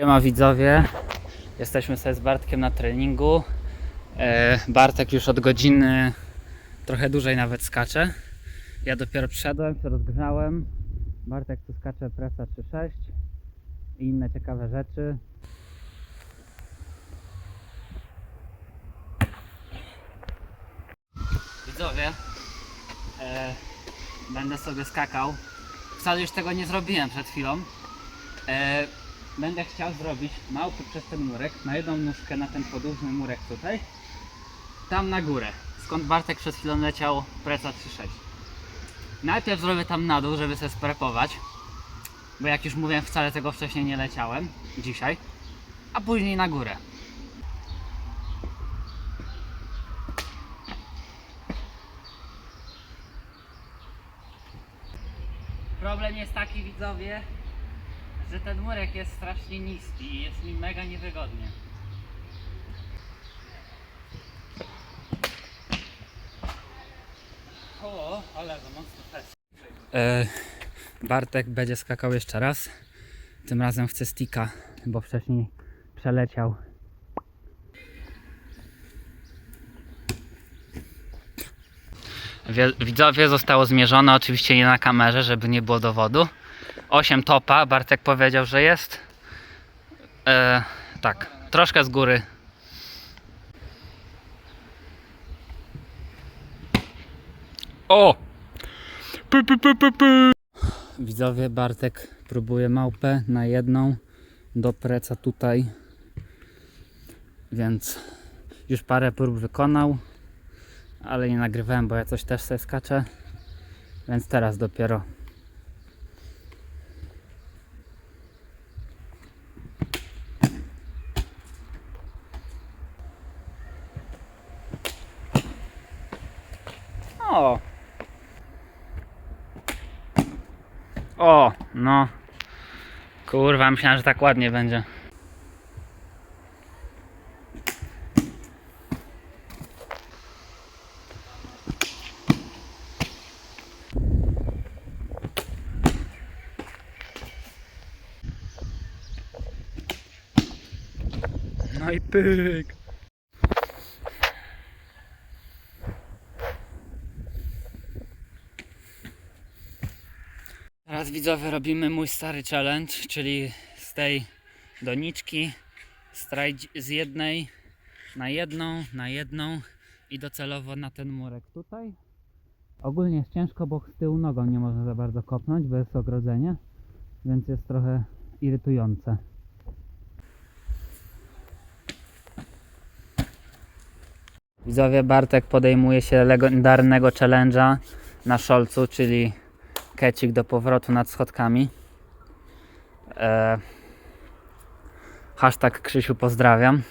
Siema widzowie, jesteśmy sobie z Bartkiem na treningu. E, Bartek już od godziny trochę dłużej nawet skacze. Ja dopiero przyszedłem, się rozgrzałem. Bartek tu skacze presa 3.6 i inne ciekawe rzeczy. Widzowie, e, będę sobie skakał. Wcale już tego nie zrobiłem przed chwilą. E, będę chciał zrobić małpy przez ten murek, na jedną nóżkę na ten podłużny murek tutaj, tam na górę, skąd Bartek przed chwilą leciał preca 3.6. Najpierw zrobię tam na dół, żeby sobie sprepować, bo jak już mówiłem, wcale tego wcześniej nie leciałem, dzisiaj, a później na górę. Problem jest taki, widzowie, że ten murek jest strasznie niski i jest mi mega niewygodnie. O, ale za mocno też. E, Bartek będzie skakał jeszcze raz. Tym razem chce stika, bo wcześniej przeleciał. Wie- Widzowie zostało zmierzone, oczywiście nie na kamerze, żeby nie było dowodu. 8 topa, Bartek powiedział, że jest. E, tak, troszkę z góry. O! Py, py, py, py, py. Widzowie, Bartek próbuje małpę na jedną do preca tutaj. Więc już parę prób wykonał, ale nie nagrywałem, bo ja coś też sobie skaczę. Więc teraz dopiero O! O, no. Kurwa, myślałem, że tak ładnie będzie. No i pyk. Teraz widzowie robimy mój stary challenge, czyli z tej doniczki z jednej na jedną, na jedną i docelowo na ten murek tutaj. Ogólnie jest ciężko, bo z tyłu nogą nie można za bardzo kopnąć, bo jest ogrodzenie, więc jest trochę irytujące. Widzowie, Bartek podejmuje się legendarnego challenge'a na szolcu, czyli kecik do powrotu nad schodkami. E, hashtag Krzysiu pozdrawiam.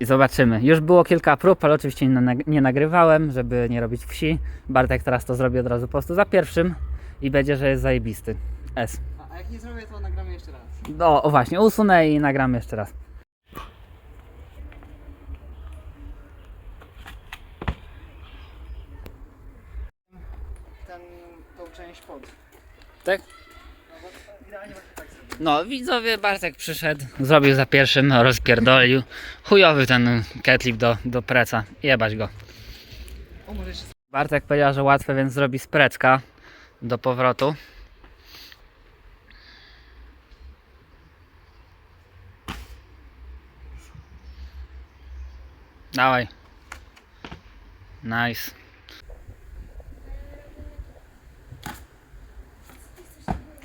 I zobaczymy. Już było kilka prób, ale oczywiście nie, nag- nie nagrywałem, żeby nie robić wsi. Bartek teraz to zrobi od razu po prostu za pierwszym i będzie, że jest zajebisty. S. A, a jak nie zrobię, to nagramy jeszcze raz. No, o właśnie, usunę i nagramy jeszcze raz. Ten, tą część pod. Tak? No widzowie, Bartek przyszedł, zrobił za pierwszym, rozpierdolił. Chujowy ten ketlip do, do preca. Jebać go. Bartek powiedział, że łatwe, więc zrobi sprecka do powrotu. Dawaj. Nice.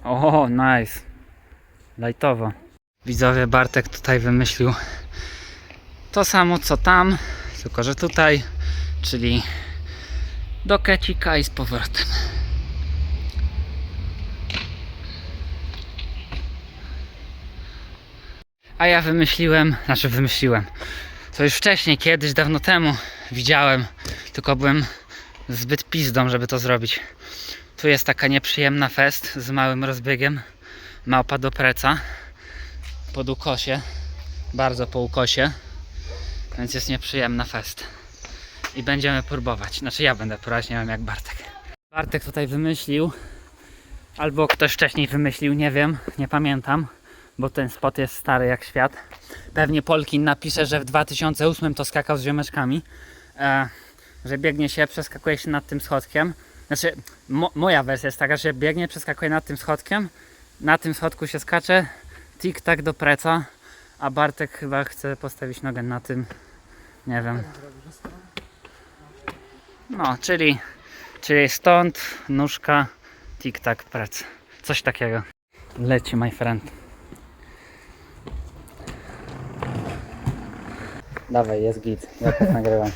O, nice. Lajtowo. Widzowie, Bartek tutaj wymyślił to samo co tam, tylko że tutaj, czyli do kecika i z powrotem. A ja wymyśliłem, znaczy wymyśliłem, to już wcześniej, kiedyś, dawno temu widziałem, tylko byłem zbyt pizdą, żeby to zrobić. Tu jest taka nieprzyjemna fest z małym rozbiegiem, małpa do preca, pod ukosie, bardzo po ukosie, więc jest nieprzyjemna fest i będziemy próbować. Znaczy ja będę próbować, nie wiem jak Bartek. Bartek tutaj wymyślił, albo ktoś wcześniej wymyślił, nie wiem, nie pamiętam, bo ten spot jest stary jak świat. Pewnie Polkin napisze, że w 2008 to skakał z ziomeczkami, e, że biegnie się, przeskakuje się nad tym schodkiem. Znaczy, mo- moja wersja jest taka, że biegnie, przeskakuje nad tym schodkiem, na tym schodku się skacze, tik-tak do preca, a Bartek chyba chce postawić nogę na tym, nie wiem. No, czyli, czyli stąd nóżka, tik-tak, prec. Coś takiego. Leci, my friend. Dawaj, jest git. Ja też nagrywam.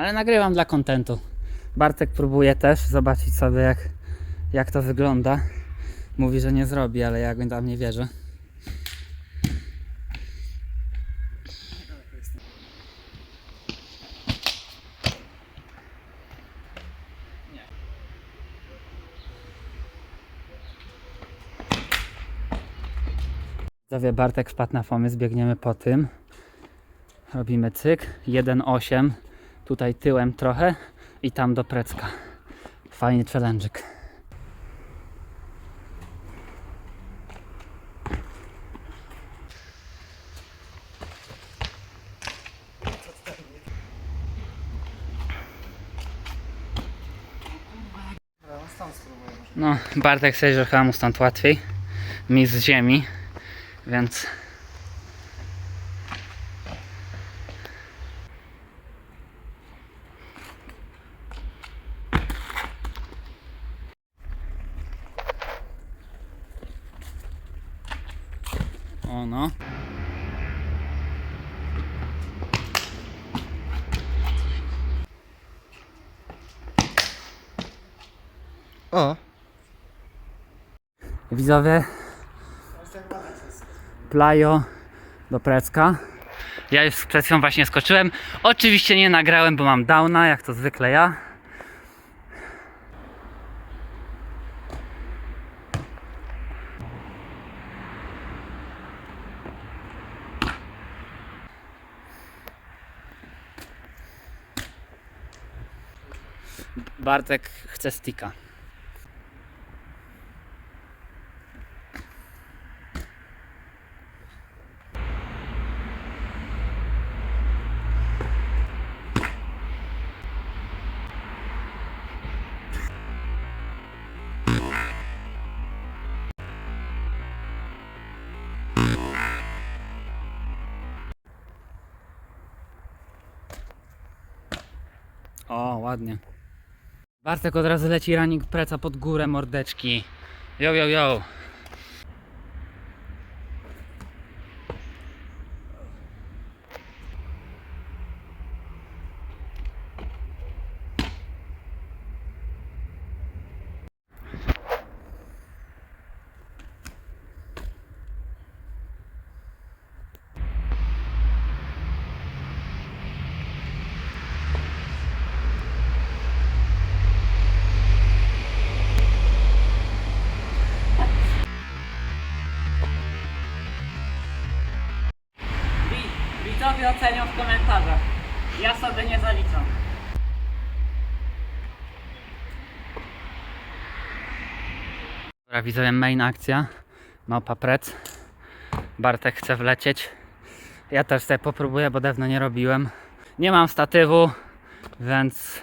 Ale nagrywam dla kontentu. Bartek próbuje też zobaczyć sobie jak, jak to wygląda. Mówi, że nie zrobi, ale ja go tam nie wierzę. Zawie Bartek wpadł na pomysł, biegniemy po tym. Robimy cyk, 1,8 tutaj tyłem trochę i tam do precka. Fajny challenge'ik. No, Bartek sobie, że chyba mu stąd łatwiej. Mi z ziemi, więc... O no. O! Widzowie, plajo do precka. Ja już przed chwilą właśnie skoczyłem. Oczywiście nie nagrałem, bo mam downa, jak to zwykle ja. Bartek chce stika. O, ładnie. Bartek od razu leci running preca pod górę mordeczki. Yo, yo, yo. Dobra, widzowie, main akcja. Małpa prec. Bartek chce wlecieć. Ja też sobie popróbuję, bo dawno nie robiłem. Nie mam statywu, więc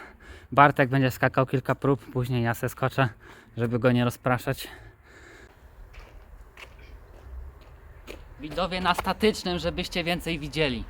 Bartek będzie skakał kilka prób, później ja se skoczę, żeby go nie rozpraszać. Widzowie na statycznym, żebyście więcej widzieli.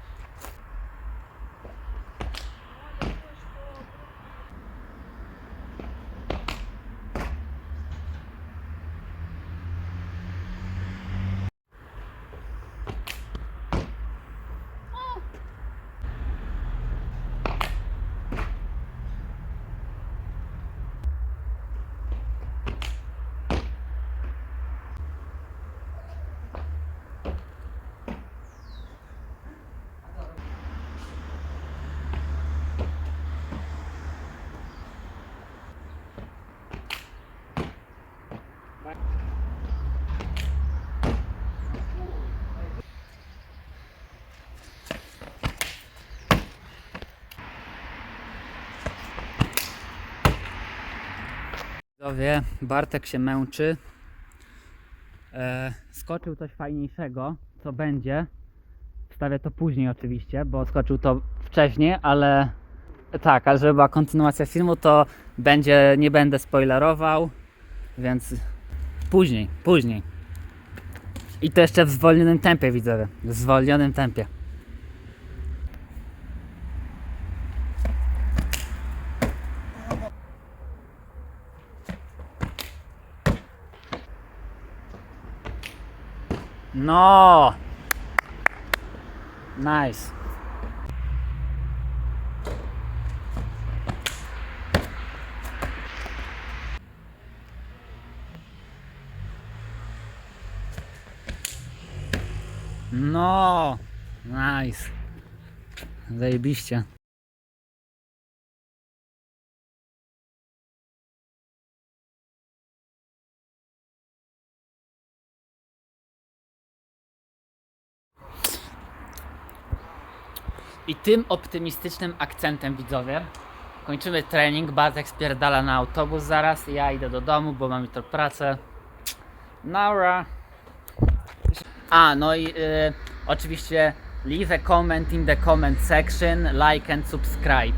Widzowie, Bartek się męczy. E, skoczył coś fajniejszego, co będzie. Wstawię to później oczywiście, bo skoczył to wcześniej, ale tak, ale żeby była kontynuacja filmu, to będzie, nie będę spoilerował, więc później, później. I to jeszcze w zwolnionym tempie widzowie, w zwolnionym tempie. No! Nice. No! Nice. Zajebiście. I tym optymistycznym akcentem widzowie kończymy trening. Bartek spierdala na autobus zaraz. Ja idę do domu, bo mam jutro pracę. Nara. A, no i y, oczywiście leave a comment in the comment section, like and subscribe.